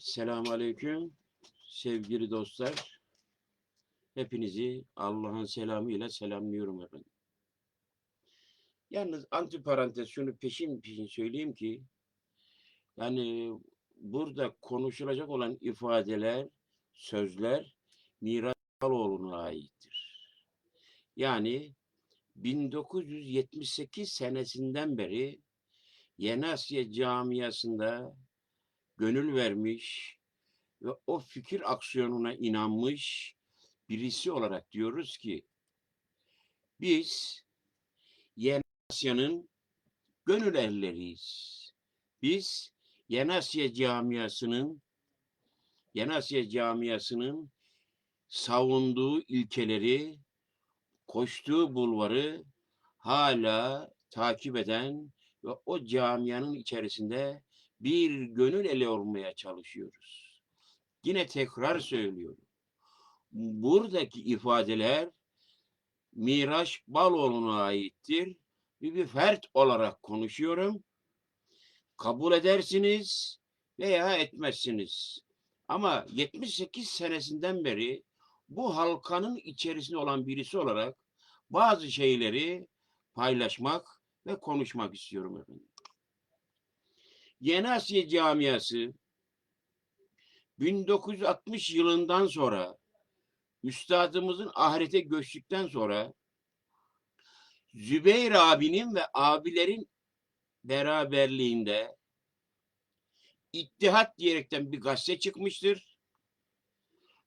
Selamun Aleyküm sevgili dostlar. Hepinizi Allah'ın selamıyla selamlıyorum efendim. Yalnız antiparantez şunu peşin peşin söyleyeyim ki yani burada konuşulacak olan ifadeler, sözler Miraç Baloğlu'na aittir. Yani 1978 senesinden beri Yeni Asya camiasında gönül vermiş ve o fikir aksiyonuna inanmış birisi olarak diyoruz ki biz Yeni Asya'nın gönül erleriyiz. Biz Yeni Asya camiasının Yeni Asya camiasının savunduğu ilkeleri, koştuğu bulvarı hala takip eden ve o camianın içerisinde bir gönül eli olmaya çalışıyoruz. Yine tekrar söylüyorum. Buradaki ifadeler Miraç Baloğlu'na aittir. Bir, bir fert olarak konuşuyorum. Kabul edersiniz veya etmezsiniz. Ama 78 senesinden beri bu halkanın içerisinde olan birisi olarak bazı şeyleri paylaşmak ve konuşmak istiyorum efendim. Yeni Asya Camiası 1960 yılından sonra üstadımızın ahirete göçtükten sonra Zübeyir abinin ve abilerin beraberliğinde İttihat diyerekten bir gazete çıkmıştır.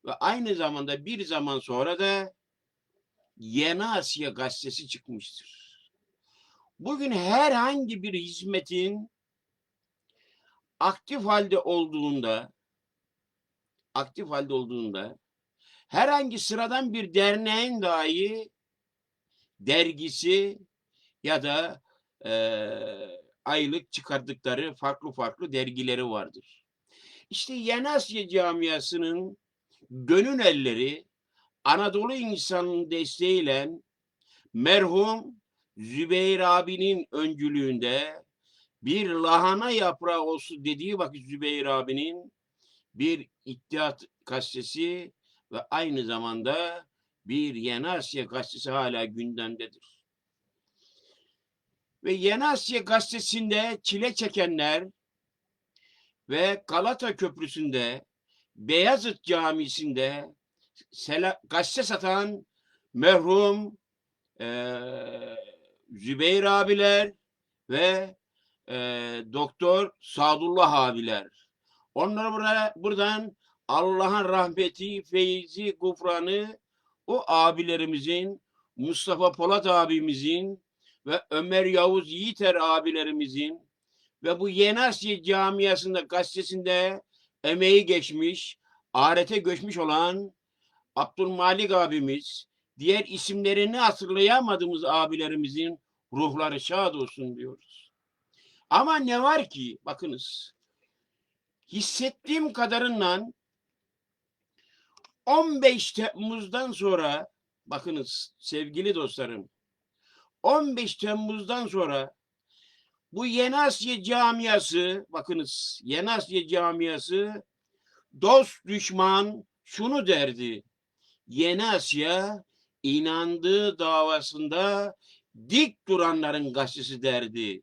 Ve aynı zamanda bir zaman sonra da Yeni Asya gazetesi çıkmıştır. Bugün herhangi bir hizmetin aktif halde olduğunda aktif halde olduğunda herhangi sıradan bir derneğin dahi dergisi ya da eee, aylık çıkardıkları farklı farklı dergileri vardır. İşte Yeni Asya camiasının gönül elleri Anadolu insanının desteğiyle merhum Zübeyir abinin öncülüğünde bir lahana yaprağı olsun dediği vakit Zübeyir abinin bir İttihat gazetesi ve aynı zamanda bir Yeni Asya gazetesi hala gündemdedir. Ve Yeni Asya gazetesinde çile çekenler ve Galata Köprüsü'nde Beyazıt Camisi'nde gazete satan merhum eee Zübeyir abiler ve e, Doktor Sadullah abiler. Onlara buraya, buradan Allah'ın rahmeti, feyzi, gufranı o abilerimizin, Mustafa Polat abimizin ve Ömer Yavuz Yiğiter abilerimizin ve bu Yeni Asya camiasında gazetesinde emeği geçmiş, ahirete göçmüş olan Abdülmalik abimiz, diğer isimlerini hatırlayamadığımız abilerimizin ruhları şad olsun diyoruz. Ama ne var ki bakınız hissettiğim kadarıyla 15 Temmuz'dan sonra bakınız sevgili dostlarım 15 Temmuz'dan sonra bu Yeni Asya camiası bakınız Yeni Asya camiası dost düşman şunu derdi. Yeni Asya inandığı davasında dik duranların gazetesi derdi.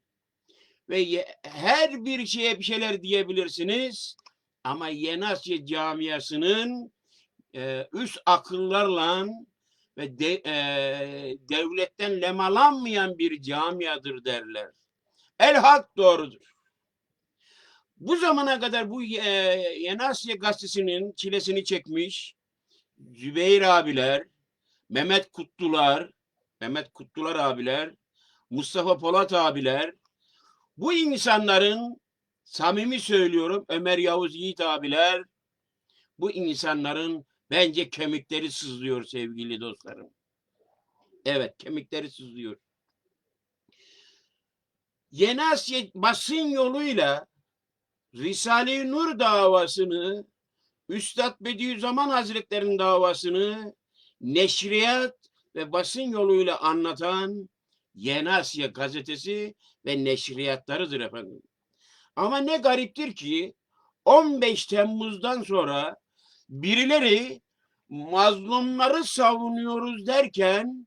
Ve her bir şeye bir şeyler diyebilirsiniz ama Yeni camiasının e, üst akıllarla ve de, e, devletten lemalanmayan bir camiadır derler. El hak doğrudur. Bu zamana kadar bu e, Yeni gazetesinin çilesini çekmiş Zübeyir abiler, Mehmet Kutlular, Mehmet Kutlular abiler, Mustafa Polat abiler, bu insanların samimi söylüyorum Ömer Yavuz Yiğit abiler, bu insanların bence kemikleri sızlıyor sevgili dostlarım. Evet kemikleri sızlıyor. Yeni Asya basın yoluyla Risale-i Nur davasını Üstad Bediüzzaman Hazretleri'nin davasını neşriyat ve basın yoluyla anlatan Yeni Asya gazetesi ve neşriyatlarıdır efendim. Ama ne gariptir ki 15 Temmuz'dan sonra birileri mazlumları savunuyoruz derken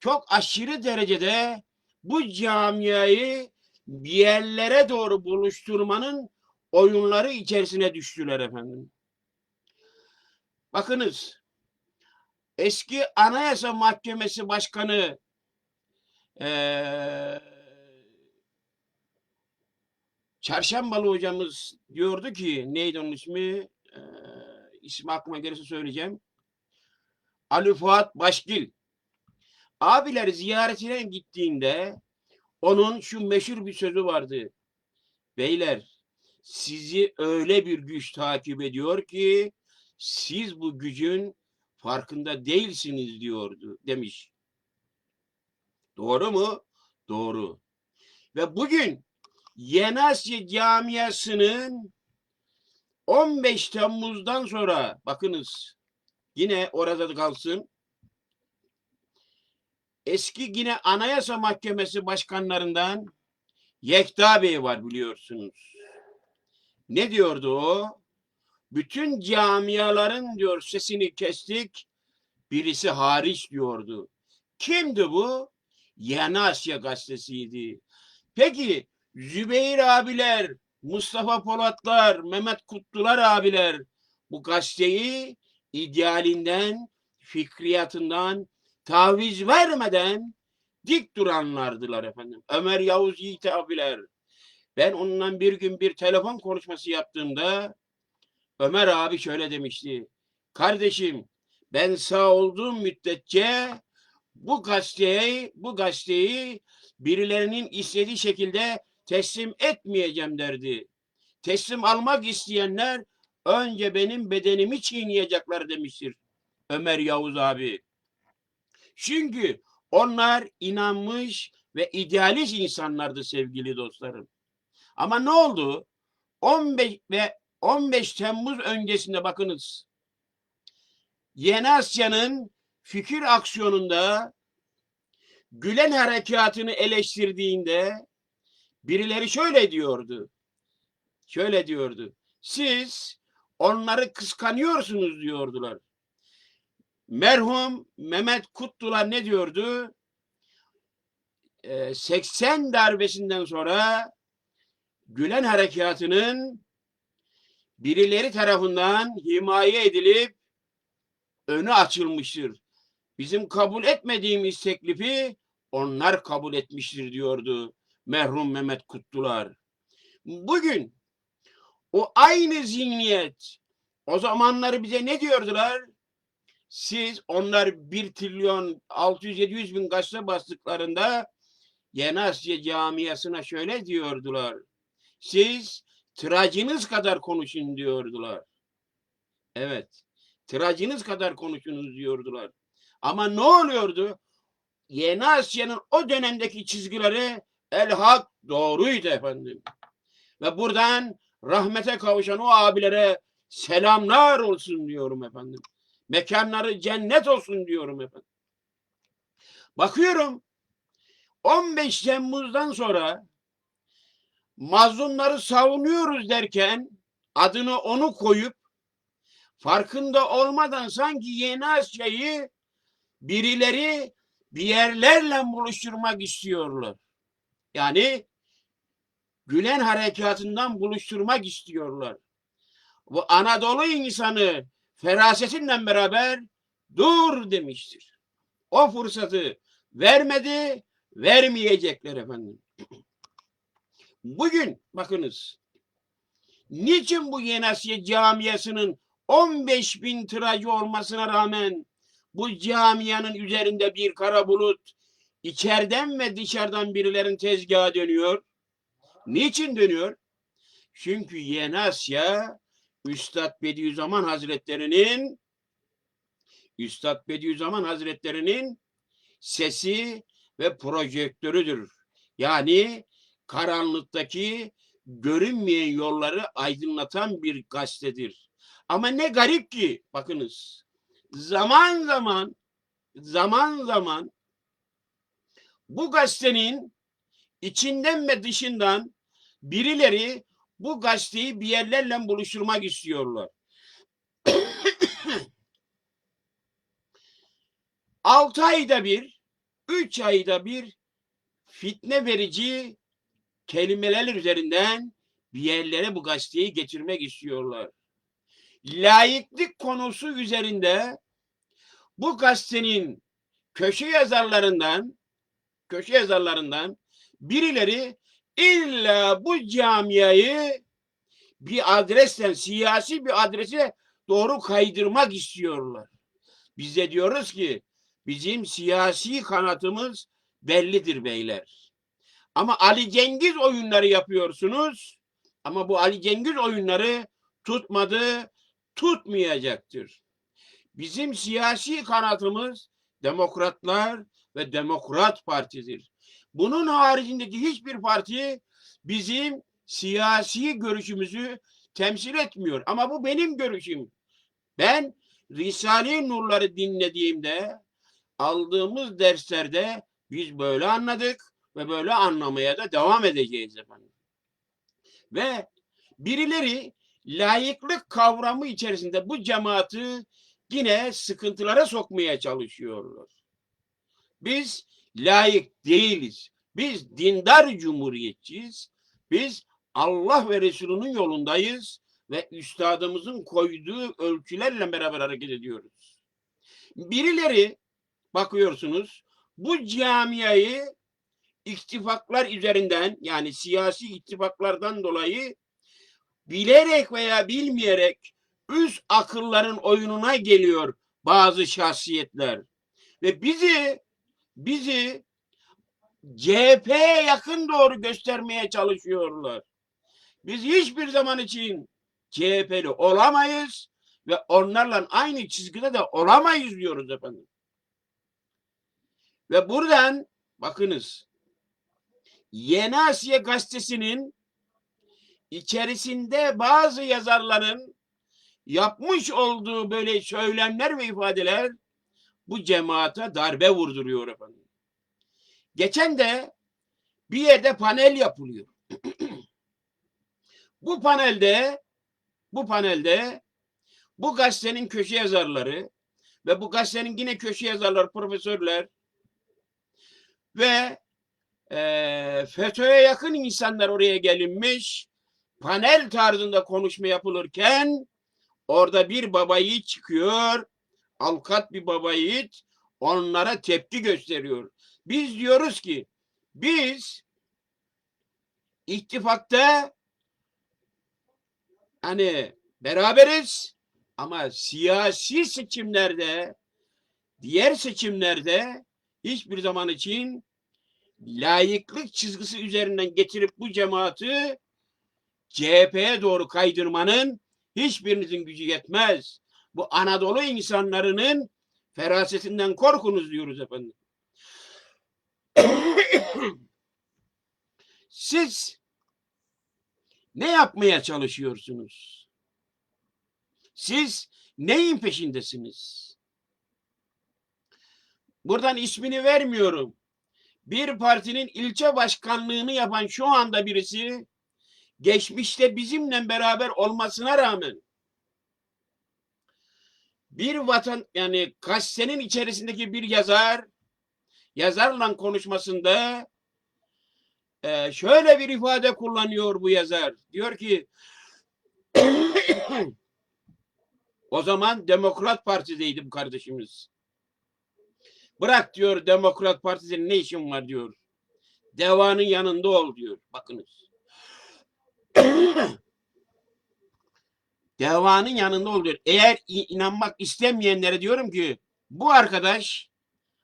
çok aşırı derecede bu camiayı bir yerlere doğru buluşturmanın oyunları içerisine düştüler efendim. Bakınız eski Anayasa Mahkemesi Başkanı eee Çarşambalı hocamız diyordu ki neydi onun ismi? Eee ismi aklıma gelirse söyleyeceğim. Ali Fuat Başgil. Abiler ziyaretine gittiğinde onun şu meşhur bir sözü vardı. Beyler sizi öyle bir güç takip ediyor ki siz bu gücün farkında değilsiniz diyordu demiş. Doğru mu? Doğru. Ve bugün Yeni Asya Camiası'nın 15 Temmuz'dan sonra bakınız yine orada da kalsın. Eski yine Anayasa Mahkemesi başkanlarından Yekta Bey var biliyorsunuz. Ne diyordu o? Bütün camiaların diyor sesini kestik. Birisi hariç diyordu. Kimdi bu? Yeni Asya gazetesiydi. Peki Zübeyir abiler, Mustafa Polatlar, Mehmet Kutlular abiler bu gazeteyi idealinden, fikriyatından taviz vermeden dik duranlardılar efendim. Ömer Yavuz Yiğit abiler. Ben onunla bir gün bir telefon konuşması yaptığımda Ömer abi şöyle demişti. Kardeşim ben sağ olduğum müddetçe bu gazeteyi, bu gazeteyi birilerinin istediği şekilde teslim etmeyeceğim derdi. Teslim almak isteyenler önce benim bedenimi çiğneyecekler demiştir Ömer Yavuz abi. Çünkü onlar inanmış ve idealist insanlardı sevgili dostlarım. Ama ne oldu? 15 ve 15 Temmuz öncesinde bakınız. Yeni Asya'nın fikir aksiyonunda Gülen harekatını eleştirdiğinde birileri şöyle diyordu. Şöyle diyordu. Siz onları kıskanıyorsunuz diyordular. Merhum Mehmet Kutlular ne diyordu? Ee, 80 darbesinden sonra Gülen harekatının birileri tarafından himaye edilip önü açılmıştır. Bizim kabul etmediğimiz teklifi onlar kabul etmiştir diyordu merhum Mehmet Kutlular. Bugün o aynı zihniyet o zamanları bize ne diyordular? Siz onlar 1 trilyon 600-700 bin gazete bastıklarında Yeni Asya camiasına şöyle diyordular. Siz tıracınız kadar konuşun diyordular. Evet. Tıracınız kadar konuşunuz diyordular. Ama ne oluyordu? Yeni Asya'nın o dönemdeki çizgileri el hak doğruydu efendim. Ve buradan rahmete kavuşan o abilere selamlar olsun diyorum efendim. Mekanları cennet olsun diyorum efendim. Bakıyorum 15 Temmuz'dan sonra mazlumları savunuyoruz derken adını onu koyup farkında olmadan sanki Yeni Asya'yı birileri bir yerlerle buluşturmak istiyorlar. Yani Gülen harekatından buluşturmak istiyorlar. Bu Anadolu insanı ferasetinle beraber dur demiştir. O fırsatı vermedi, vermeyecekler efendim. Bugün bakınız. Niçin bu Yeni Asya camiasının 15 bin tıracı olmasına rağmen bu camianın üzerinde bir kara bulut içeriden ve dışarıdan birilerin tezgahı dönüyor. Niçin dönüyor? Çünkü Yeni Asya Üstad Bediüzzaman Hazretleri'nin Üstad Bediüzzaman Hazretleri'nin sesi ve projektörüdür. Yani karanlıktaki görünmeyen yolları aydınlatan bir gazetedir. Ama ne garip ki bakınız zaman zaman zaman zaman bu gazetenin içinden ve dışından birileri bu gazeteyi bir yerlerle buluşturmak istiyorlar. Altı ayda bir, üç ayda bir fitne verici kelimeler üzerinden bir yerlere bu gazeteyi getirmek istiyorlar. Layıklık konusu üzerinde bu gazetenin köşe yazarlarından köşe yazarlarından birileri illa bu camiayı bir adresten siyasi bir adrese doğru kaydırmak istiyorlar. Biz de diyoruz ki bizim siyasi kanatımız bellidir beyler. Ama Ali Cengiz oyunları yapıyorsunuz. Ama bu Ali Cengiz oyunları tutmadı, tutmayacaktır. Bizim siyasi kanatımız demokratlar ve demokrat partidir. Bunun haricindeki hiçbir parti bizim siyasi görüşümüzü temsil etmiyor. Ama bu benim görüşüm. Ben Risale-i Nurları dinlediğimde aldığımız derslerde biz böyle anladık ve böyle anlamaya da devam edeceğiz efendim. Ve birileri layıklık kavramı içerisinde bu cemaati yine sıkıntılara sokmaya çalışıyorlar. Biz layık değiliz. Biz dindar cumhuriyetçiyiz. Biz Allah ve Resulünün yolundayız ve üstadımızın koyduğu ölçülerle beraber hareket ediyoruz. Birileri bakıyorsunuz bu camiayı ittifaklar üzerinden yani siyasi ittifaklardan dolayı bilerek veya bilmeyerek üst akılların oyununa geliyor bazı şahsiyetler. Ve bizi bizi CHP'ye yakın doğru göstermeye çalışıyorlar. Biz hiçbir zaman için CHP'li olamayız ve onlarla aynı çizgide de olamayız diyoruz efendim. Ve buradan bakınız Yeni Asya gazetesinin içerisinde bazı yazarların yapmış olduğu böyle söylemler ve ifadeler bu cemaate darbe vurduruyor efendim. Geçen de bir yerde panel yapılıyor. bu panelde bu panelde bu gazetenin köşe yazarları ve bu gazetenin yine köşe yazarları profesörler ve e, FETÖ'ye yakın insanlar oraya gelinmiş panel tarzında konuşma yapılırken orada bir baba yiğit çıkıyor avukat bir baba onlara tepki gösteriyor. Biz diyoruz ki biz ittifakta hani beraberiz ama siyasi seçimlerde diğer seçimlerde hiçbir zaman için layıklık çizgisi üzerinden getirip bu cemaati CHP'ye doğru kaydırmanın hiçbirinizin gücü yetmez. Bu Anadolu insanlarının ferasetinden korkunuz diyoruz efendim. Siz ne yapmaya çalışıyorsunuz? Siz neyin peşindesiniz? Buradan ismini vermiyorum. Bir partinin ilçe başkanlığını yapan şu anda birisi geçmişte bizimle beraber olmasına rağmen bir vatan yani gazetenin içerisindeki bir yazar yazarla konuşmasında e, şöyle bir ifade kullanıyor bu yazar. Diyor ki o zaman Demokrat Parti'deydi bu kardeşimiz. Bırak diyor Demokrat Partisi'nin ne işin var diyor. Devanın yanında ol diyor. Bakınız. Devanın yanında ol diyor. Eğer inanmak istemeyenlere diyorum ki bu arkadaş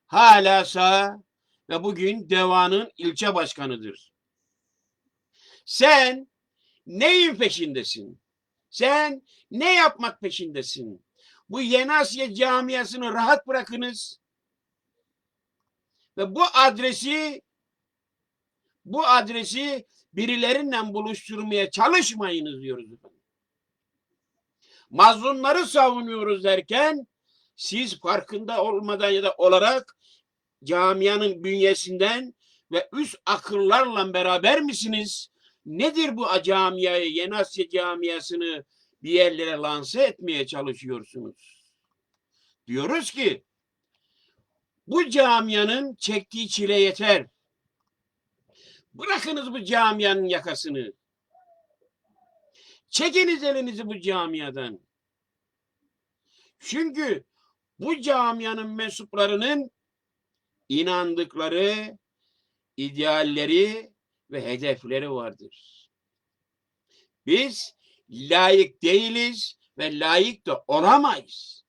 hala sağ ve bugün devanın ilçe başkanıdır. Sen neyin peşindesin? Sen ne yapmak peşindesin? Bu Yeni Asya camiasını rahat bırakınız. Ve bu adresi bu adresi birilerinden buluşturmaya çalışmayınız diyoruz. Mazlumları savunuyoruz derken siz farkında olmadan ya da olarak camianın bünyesinden ve üst akıllarla beraber misiniz? Nedir bu camiayı, Yeni Asya camiasını bir yerlere lanse etmeye çalışıyorsunuz? Diyoruz ki bu camianın çektiği çile yeter. Bırakınız bu camianın yakasını. Çekiniz elinizi bu camiadan. Çünkü bu camianın mensuplarının inandıkları, idealleri ve hedefleri vardır. Biz layık değiliz ve layık da olamayız.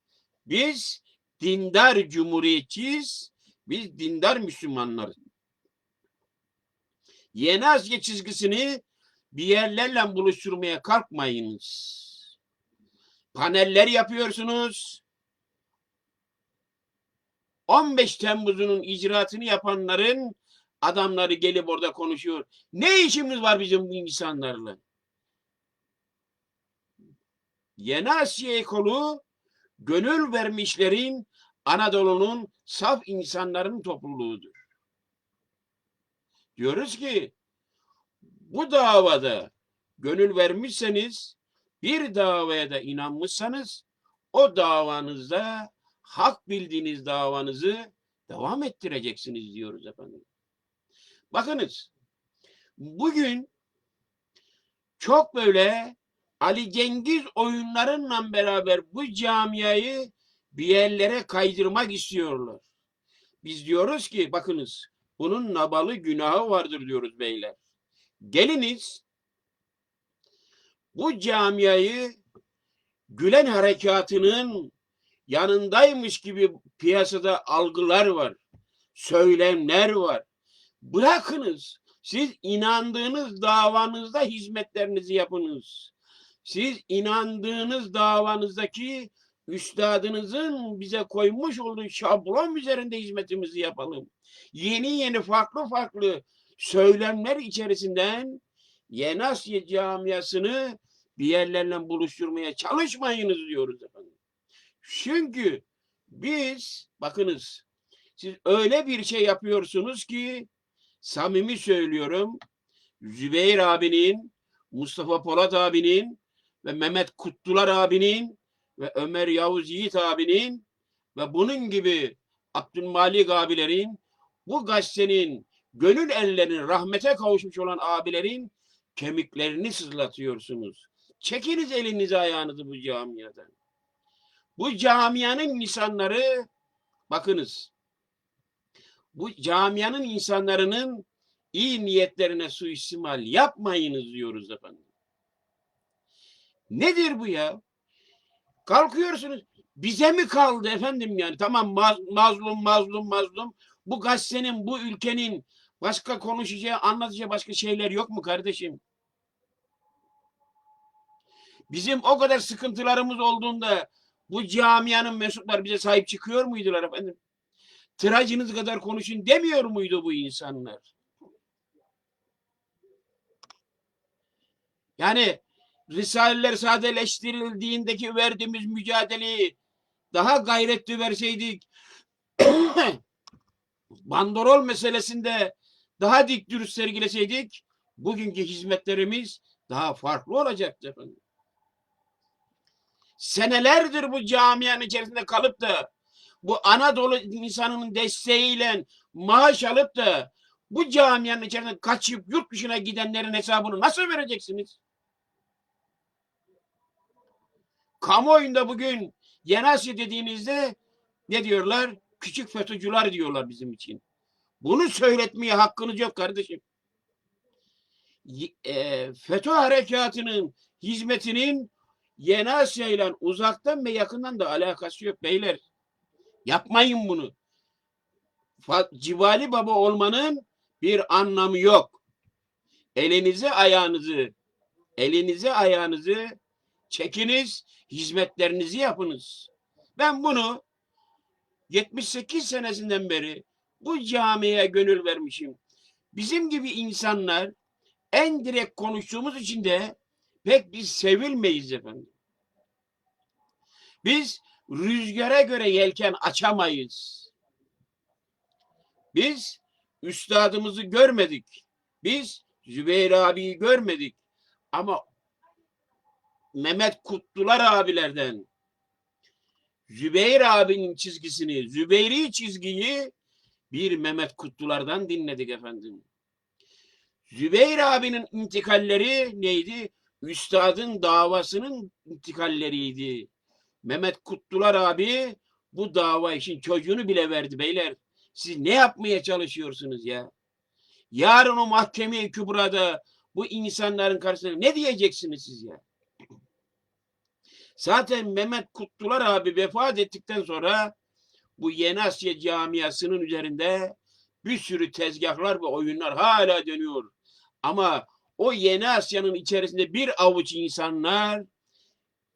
Biz dindar cumhuriyetçiyiz. Biz dindar Müslümanlarız. Yeni Asya çizgisini bir yerlerle buluşturmaya kalkmayınız. Paneller yapıyorsunuz. 15 Temmuz'un icraatını yapanların adamları gelip orada konuşuyor. Ne işimiz var bizim bu insanlarla? Yeni Asya ekolu gönül vermişlerin Anadolu'nun saf insanların topluluğudur. Diyoruz ki bu davada gönül vermişseniz bir davaya da inanmışsanız o davanızda hak bildiğiniz davanızı devam ettireceksiniz diyoruz efendim. Bakınız bugün çok böyle Ali Cengiz oyunlarıyla beraber bu camiayı bir yerlere kaydırmak istiyorlar. Biz diyoruz ki bakınız bunun nabalı günahı vardır diyoruz beyler. Geliniz bu camiayı Gülen harekatının yanındaymış gibi piyasada algılar var. Söylemler var. Bırakınız. Siz inandığınız davanızda hizmetlerinizi yapınız. Siz inandığınız davanızdaki üstadınızın bize koymuş olduğu şablon üzerinde hizmetimizi yapalım. Yeni yeni farklı farklı söylemler içerisinden Yeni Asya camiasını bir yerlerle buluşturmaya çalışmayınız diyoruz efendim. Çünkü biz bakınız siz öyle bir şey yapıyorsunuz ki samimi söylüyorum Zübeyir abinin, Mustafa Polat abinin ve Mehmet Kutlular abinin ve Ömer Yavuz Yiğit abinin ve bunun gibi Abdülmalik abilerin bu gazetenin gönül ellerinin rahmete kavuşmuş olan abilerin kemiklerini sızlatıyorsunuz. Çekiniz elinizi ayağınızı bu camiadan. Bu camianın insanları bakınız. Bu camianın insanların iyi niyetlerine suistimal yapmayınız diyoruz efendim. Nedir bu ya? Kalkıyorsunuz. Bize mi kaldı efendim yani? Tamam maz- mazlum mazlum mazlum. Bu gazetenin, bu ülkenin başka konuşacağı, anlatacağı başka şeyler yok mu kardeşim? Bizim o kadar sıkıntılarımız olduğunda bu camianın mensupları bize sahip çıkıyor muydular efendim? Tıracınız kadar konuşun demiyor muydu bu insanlar? Yani Risaleler sadeleştirildiğindeki verdiğimiz mücadeleyi daha gayretli verseydik bandorol meselesinde daha dik dürüst sergileseydik bugünkü hizmetlerimiz daha farklı olacaktı. Senelerdir bu camianın içerisinde kalıp da bu Anadolu insanının desteğiyle maaş alıp da bu camianın içerisinde kaçıp yurt dışına gidenlerin hesabını nasıl vereceksiniz? Kamuoyunda bugün Yeni Asya dediğinizde ne diyorlar? Küçük FETÖ'cüler diyorlar bizim için. Bunu söyletmeye hakkınız yok kardeşim. E, FETÖ harekatının hizmetinin Yeni Asya ile uzaktan ve yakından da alakası yok beyler. Yapmayın bunu. Civali baba olmanın bir anlamı yok. Elinizi ayağınızı elinizi ayağınızı çekiniz, hizmetlerinizi yapınız. Ben bunu 78 senesinden beri bu camiye gönül vermişim. Bizim gibi insanlar en direkt konuştuğumuz için de pek biz sevilmeyiz efendim. Biz rüzgara göre yelken açamayız. Biz üstadımızı görmedik. Biz Zübeyir abiyi görmedik. Ama Mehmet Kutlular abilerden Zübeyir abinin çizgisini, Zübeyri çizgiyi bir Mehmet Kutlulardan dinledik efendim. Zübeyir abinin intikalleri neydi? Üstadın davasının intikalleriydi. Mehmet Kutlular abi bu dava için çocuğunu bile verdi beyler. Siz ne yapmaya çalışıyorsunuz ya? Yarın o mahkeme-i kübrada bu insanların karşısında ne diyeceksiniz siz ya? Zaten Mehmet Kutlular abi vefat ettikten sonra bu Yeni Asya camiasının üzerinde bir sürü tezgahlar ve oyunlar hala dönüyor. Ama o Yeni Asya'nın içerisinde bir avuç insanlar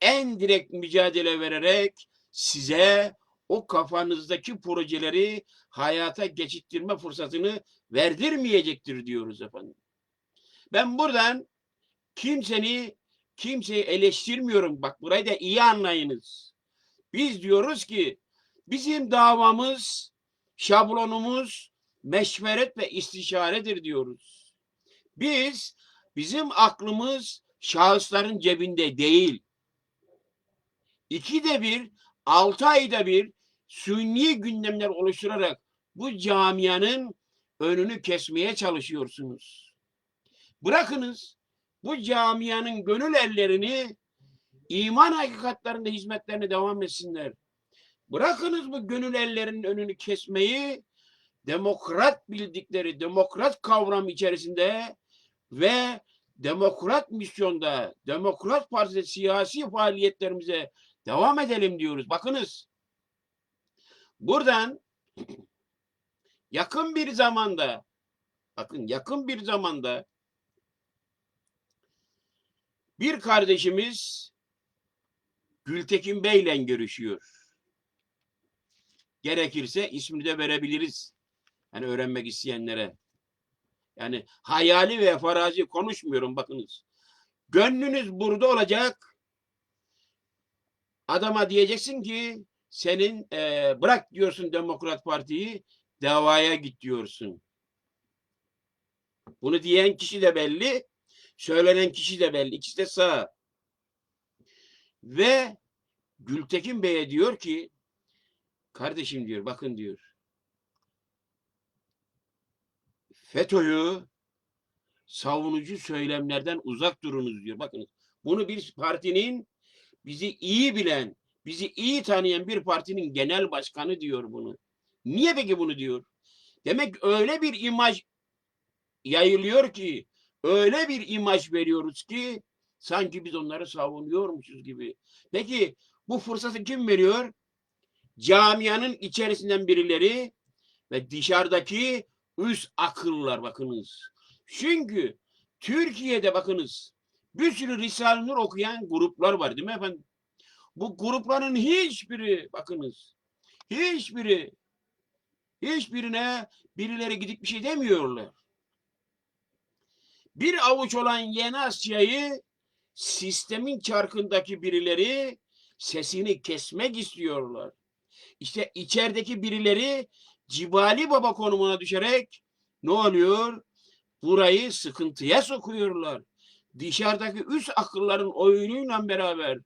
en direkt mücadele vererek size o kafanızdaki projeleri hayata geçittirme fırsatını verdirmeyecektir diyoruz efendim. Ben buradan kimseni kimseyi eleştirmiyorum. Bak burayı da iyi anlayınız. Biz diyoruz ki bizim davamız, şablonumuz meşveret ve istişaredir diyoruz. Biz bizim aklımız şahısların cebinde değil. İkide bir, altı ayda bir sünni gündemler oluşturarak bu camianın önünü kesmeye çalışıyorsunuz. Bırakınız bu camianın gönül ellerini iman hakikatlerinde hizmetlerine devam etsinler. Bırakınız bu gönül ellerinin önünü kesmeyi demokrat bildikleri demokrat kavram içerisinde ve demokrat misyonda, demokrat partide siyasi faaliyetlerimize devam edelim diyoruz. Bakınız buradan yakın bir zamanda bakın yakın bir zamanda bir kardeşimiz Gültekin Bey'le görüşüyor. Gerekirse ismini de verebiliriz. Yani öğrenmek isteyenlere. Yani hayali ve farazi konuşmuyorum bakınız. Gönlünüz burada olacak. Adama diyeceksin ki senin e, bırak diyorsun Demokrat Parti'yi davaya git diyorsun. Bunu diyen kişi de belli. Söylenen kişi de belli. İkisi de sağ. Ve Gültekin Bey'e diyor ki kardeşim diyor bakın diyor. FETÖ'yü savunucu söylemlerden uzak durunuz diyor. Bakın bunu bir partinin bizi iyi bilen, bizi iyi tanıyan bir partinin genel başkanı diyor bunu. Niye peki bunu diyor? Demek öyle bir imaj yayılıyor ki, öyle bir imaj veriyoruz ki sanki biz onları savunuyormuşuz gibi. Peki bu fırsatı kim veriyor? Camianın içerisinden birileri ve dışarıdaki üst akıllar bakınız. Çünkü Türkiye'de bakınız bir sürü Risale-i Nur okuyan gruplar var değil mi efendim? Bu grupların hiçbiri bakınız hiçbiri hiçbirine birileri gidip bir şey demiyorlar. Bir avuç olan Yeni Asya'yı sistemin çarkındaki birileri sesini kesmek istiyorlar. İşte içerideki birileri Cibali Baba konumuna düşerek ne oluyor? Burayı sıkıntıya sokuyorlar. Dışarıdaki üst akılların oyunuyla beraber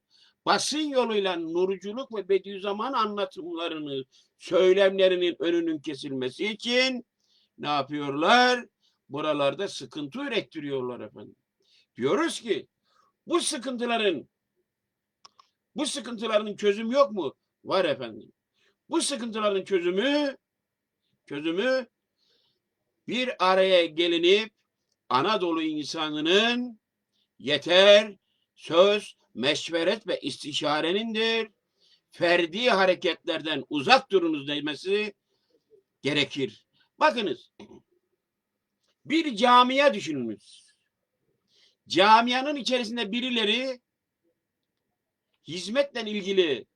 basın yoluyla nurculuk ve Bediüzzaman anlatımlarını, söylemlerinin önünün kesilmesi için ne yapıyorlar? Buralarda sıkıntı ürettiriyorlar efendim. Diyoruz ki bu sıkıntıların bu sıkıntıların çözümü yok mu? Var efendim. Bu sıkıntıların çözümü çözümü bir araya gelinip Anadolu insanının yeter, söz, meşveret ve istişarenindir. Ferdi hareketlerden uzak durunuz demesi gerekir. Bakınız, bir camia düşününüz. Camianın içerisinde birileri hizmetle ilgili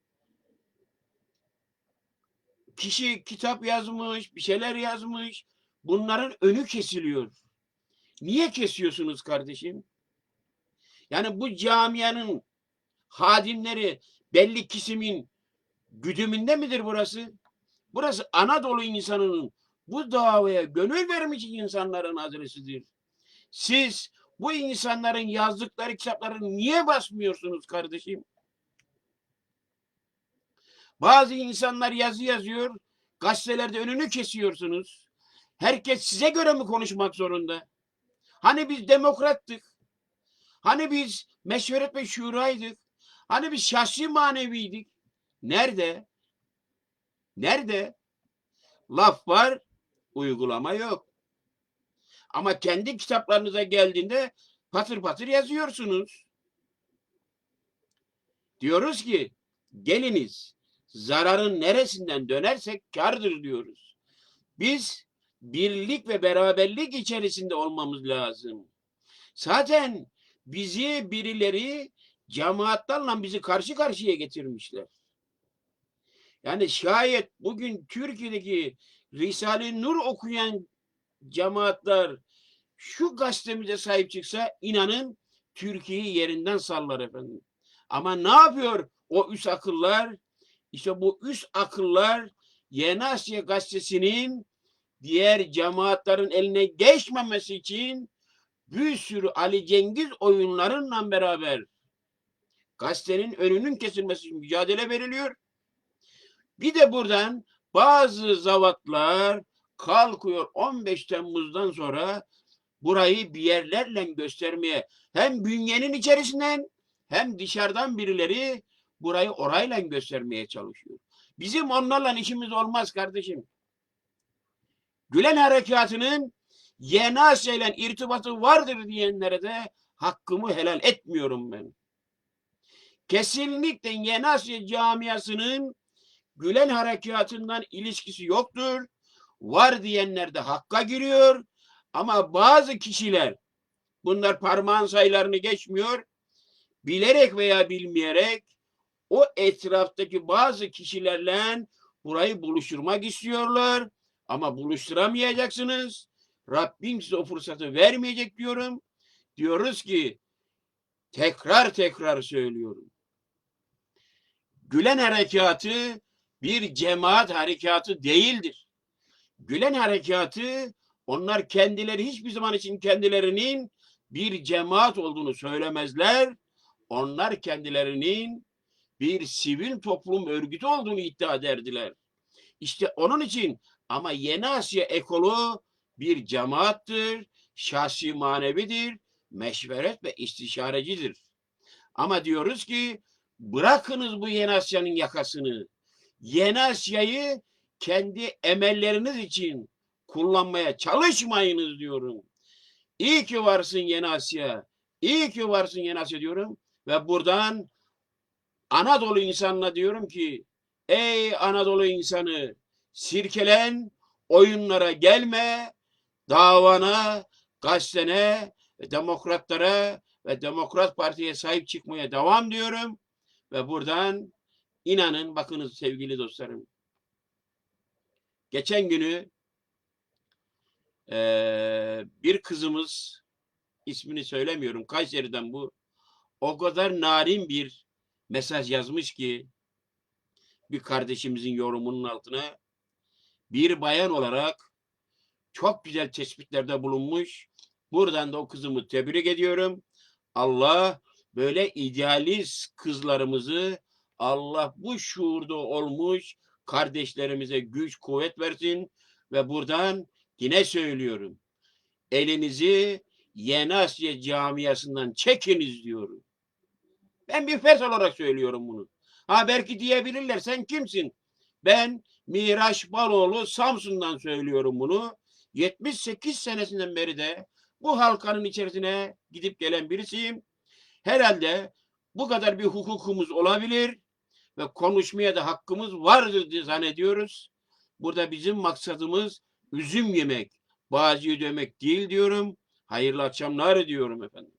kişi kitap yazmış, bir şeyler yazmış. Bunların önü kesiliyor. Niye kesiyorsunuz kardeşim? Yani bu camianın hadimleri belli kisimin güdümünde midir burası? Burası Anadolu insanının bu davaya gönül vermiş insanların adresidir. Siz bu insanların yazdıkları kitapları niye basmıyorsunuz kardeşim? Bazı insanlar yazı yazıyor, gazetelerde önünü kesiyorsunuz. Herkes size göre mi konuşmak zorunda? Hani biz demokrattık? Hani biz meşveret ve şuraydık? Hani biz şahsi maneviydik? Nerede? Nerede? Laf var, uygulama yok. Ama kendi kitaplarınıza geldiğinde patır patır yazıyorsunuz. Diyoruz ki geliniz zararın neresinden dönersek kardır diyoruz. Biz birlik ve beraberlik içerisinde olmamız lazım. Zaten bizi birileri cemaatlerle bizi karşı karşıya getirmişler. Yani şayet bugün Türkiye'deki Risale-i Nur okuyan cemaatler şu gazetemize sahip çıksa inanın Türkiye'yi yerinden sallar efendim. Ama ne yapıyor o üst akıllar? İşte bu üst akıllar Yeni Asya gazetesinin diğer cemaatlerin eline geçmemesi için bir sürü Ali Cengiz oyunlarıyla beraber gazetenin önünün kesilmesi için mücadele veriliyor. Bir de buradan bazı zavatlar kalkıyor 15 Temmuz'dan sonra burayı bir yerlerle göstermeye hem bünyenin içerisinden hem dışarıdan birileri burayı orayla göstermeye çalışıyor. Bizim onlarla işimiz olmaz kardeşim. Gülen harekatının Yeni Asya ile irtibatı vardır diyenlere de hakkımı helal etmiyorum ben. Kesinlikle Yeni Asya camiasının Gülen harekatından ilişkisi yoktur. Var diyenler de hakka giriyor. Ama bazı kişiler bunlar parmağın sayılarını geçmiyor. Bilerek veya bilmeyerek o etraftaki bazı kişilerle burayı buluşturmak istiyorlar. Ama buluşturamayacaksınız. Rabbim size o fırsatı vermeyecek diyorum. Diyoruz ki tekrar tekrar söylüyorum. Gülen harekatı bir cemaat harekatı değildir. Gülen harekatı onlar kendileri hiçbir zaman için kendilerinin bir cemaat olduğunu söylemezler. Onlar kendilerinin bir sivil toplum örgütü olduğunu iddia ederdiler. İşte onun için ama Yeni Asya ekolu bir cemaattır, şahsi manevidir, meşveret ve istişarecidir. Ama diyoruz ki bırakınız bu Yeni Asya'nın yakasını. Yeni Asya'yı kendi emelleriniz için kullanmaya çalışmayınız diyorum. İyi ki varsın Yeni Asya. İyi ki varsın Yeni Asya diyorum. Ve buradan Anadolu insanına diyorum ki ey Anadolu insanı sirkelen oyunlara gelme davana gazetene demokratlara ve Demokrat Parti'ye sahip çıkmaya devam diyorum. Ve buradan inanın bakınız sevgili dostlarım. Geçen günü eee, bir kızımız ismini söylemiyorum Kayseri'den bu o kadar narin bir mesaj yazmış ki bir kardeşimizin yorumunun altına bir bayan olarak çok güzel tespitlerde bulunmuş. Buradan da o kızımı tebrik ediyorum. Allah böyle idealist kızlarımızı Allah bu şuurda olmuş kardeşlerimize güç kuvvet versin ve buradan yine söylüyorum. Elinizi Yeni Asya camiasından çekiniz diyorum. Ben bir fes olarak söylüyorum bunu. Ha belki diyebilirler sen kimsin? Ben Miraç Baloğlu Samsun'dan söylüyorum bunu. 78 senesinden beri de bu halkanın içerisine gidip gelen birisiyim. Herhalde bu kadar bir hukukumuz olabilir ve konuşmaya da hakkımız vardır diye zannediyoruz. Burada bizim maksadımız üzüm yemek, bazıyı dövmek değil diyorum. Hayırlı akşamlar diyorum efendim.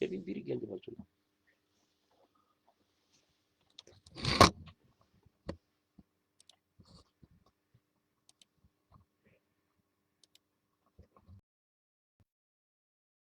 Demin biri geldi başıma.